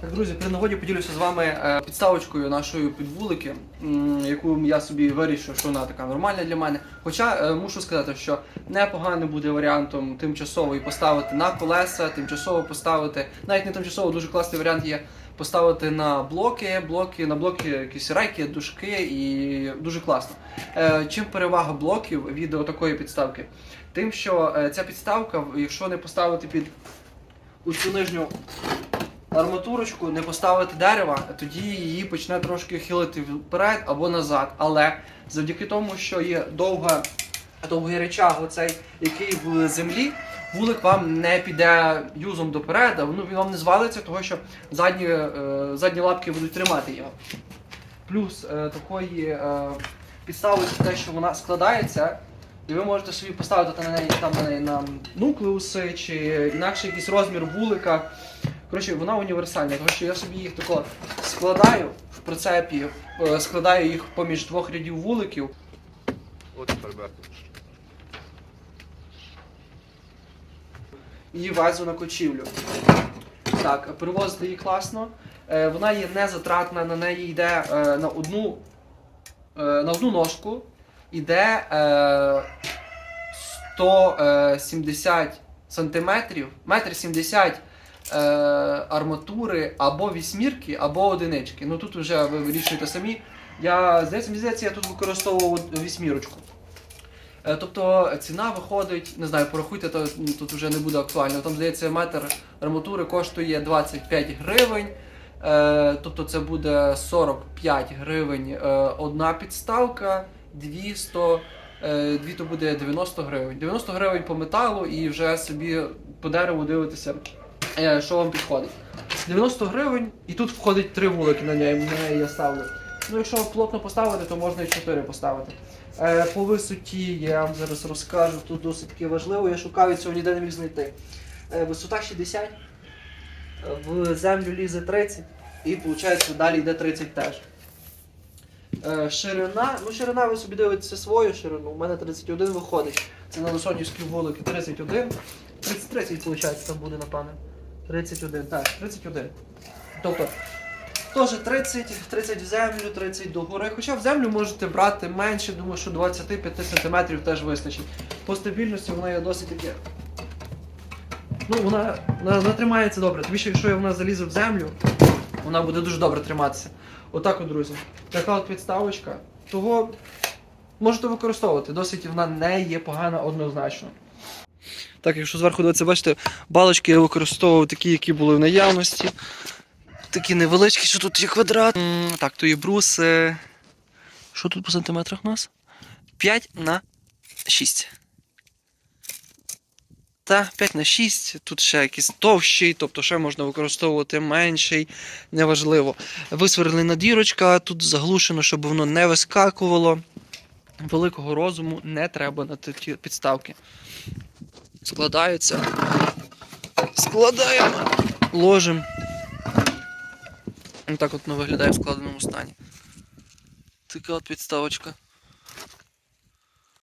Так, друзі, при нагоді поділюся з вами е, підставочкою нашої підвулики, яку я собі вирішив, що вона така нормальна для мене. Хоча е, мушу сказати, що непогано буде варіантом тимчасово і поставити на колеса, тимчасово поставити, навіть не тимчасово, дуже класний варіант є поставити на блоки, блоки, на блоки якісь рейки, дужки і дуже класно. Е, Чим перевага блоків від такої підставки? Тим, що ця підставка, якщо не поставити під у цю нижню арматурочку, не поставити дерева, тоді її почне трошки хилити вперед або назад. Але завдяки тому, що є довга, довгий речаг, оцей, який в землі, вулик вам не піде юзом доперед, ну, він вам не звалиться, тому що задні, е, задні лапки будуть тримати його. Плюс е, такої е, підставочки, те, що вона складається. І ви можете собі поставити на неї там на неї на нуклеуси чи інакше якийсь розмір вулика. Коротше, вона універсальна, тому що я собі їх тако складаю в прицепі, е, складаю їх поміж двох рядів вуликів. От тепер і везу на кочівлю. Так, перевозити її класно. Е, Вона є незатратна, на неї йде е, на одну, на одну ножку йде е, 170 сантиметрів, метр 70 е, арматури або вісьмірки, або одинички. Ну тут вже ви вирішуєте самі. Я, здається, здається, я тут використовував вісьмірочку. Е, Тобто ціна виходить, не знаю, порахуйте, то тут вже не буде актуально. Там здається, метр арматури коштує 25 гривень. Е, тобто це буде 45 гривень е, одна підставка, 200, е, дві то буде 90 гривень. 90 гривень по металу і вже собі по дереву дивитеся, е, що вам підходить. 90 гривень, і тут входить три вулики на неї, на неї я ставлю. Ну, якщо плотно поставити, то можна і 4 поставити. Е, по висоті я вам зараз розкажу, тут досить важливо, я шукаю цього ніде не міг знайти. Е, висота 60, е, в землю лізе 30, і виходить далі йде 30 теж. Е, ширина, ну ширина ви собі дивитеся свою ширину, у мене 31 виходить. Це на Лисонівській вулиці 31. 30, 30 виходить, там буде, напевно. 31, так, 31. Тобто, теж 30, 30 в землю, 30 до гори. Хоча в землю можете брати менше, думаю, що 25 см теж вистачить. По стабільності вона є досить таке. Ну, вона, вона, тримається добре. Тобі що якщо вона залізе в землю, вона буде дуже добре триматися. Отак, от, друзі. Така от підставочка. Того можете використовувати. Досить вона не є погана однозначно. Так, якщо зверху дивитися, бачите, балочки я використовував такі, які були в наявності. Такі невеличкі, що тут є квадрат. Так, то є бруси. Що тут по сантиметрах у нас? 5 на 6. Та 5 на 6, тут ще якийсь товщий, тобто ще можна використовувати менший, неважливо. Висверлена дірочка, тут заглушено, щоб воно не вискакувало. Великого розуму не треба на ті підставки. Складаються. Складаємо, ложимо. Ось так от воно виглядає в складеному стані. Така от підставочка.